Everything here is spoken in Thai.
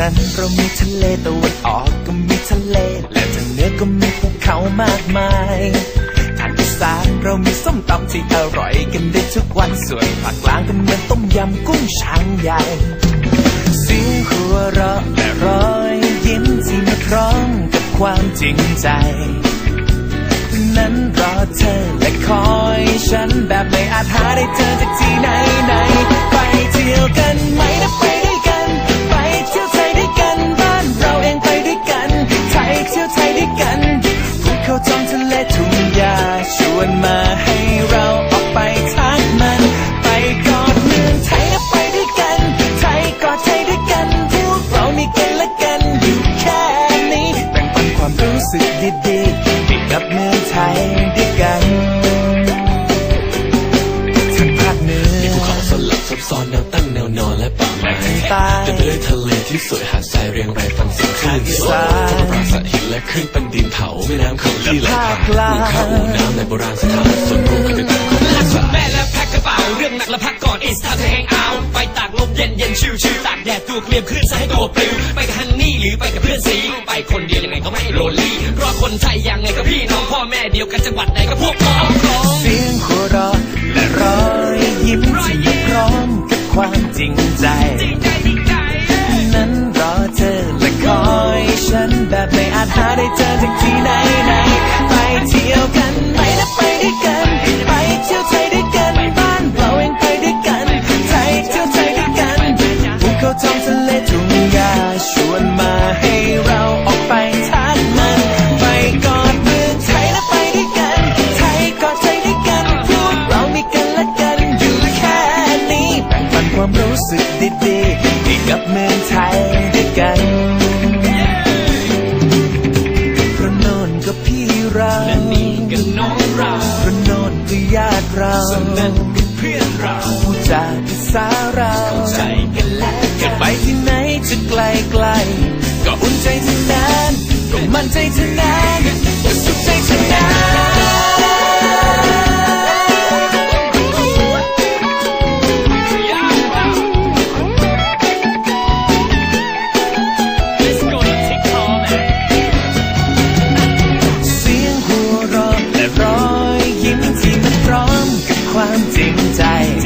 นั้นเรามีทะเลตะวันออกก็มีทะเล และทางเหนือก็มีภูเขามากมายทางอีสานเรามีส้มตำที่อร่อยกันได้ทุกวันส่วนภาคกลางก็เหมือนต้มยำกุ้งช้างใหญ่เสียงหัวเราะและรอยยิ้มที่มาพร้อมกับความจริงใจนั้นรอเธอและคอยฉันแบบไม่อาจหาได้เจอจากที่ไหนไหนไปเที่ยวกันไหม ชว ที่สวยหาดทรายเรียงรายฟังเสียงคลื่นภาคอีสานฟ้าปราสาทหินและคลื่นเป็นดินเผาแม่น้ำเขาที่ไหลผ่านและภาคกลางภูเขาอู่น้ำในโบราณสถานส่วนรวมคือเป็นของล่าสุดแม่และแพ็คกระเป๋าเรื่องหนักและพักก่อน it's time to hang out ไปตากลมเย็นเย็นชิวชิวตากแดดตัวเกลียมขึ้นซะให้ตัวปลิวไปกับฮันนี่หรือไปกับเพื่อนสีไปคนเดียวยังไงก็ไม่โรลลี่เพราะคนไทยยังไงก็พี่น้องพ่อแม่เดียวกันจังหวัดไหนก็พวกพ้องพ้อง money turns into 99 เราส่วนนั้นก็เพื่อนเราผู้จาภาษาเราเข้าใจกันและกัจะนไปที่ไหนจะไกลไกลๆก็อุ่นใจทั้งนั้นก็มั่นใจทั้งนั้น จ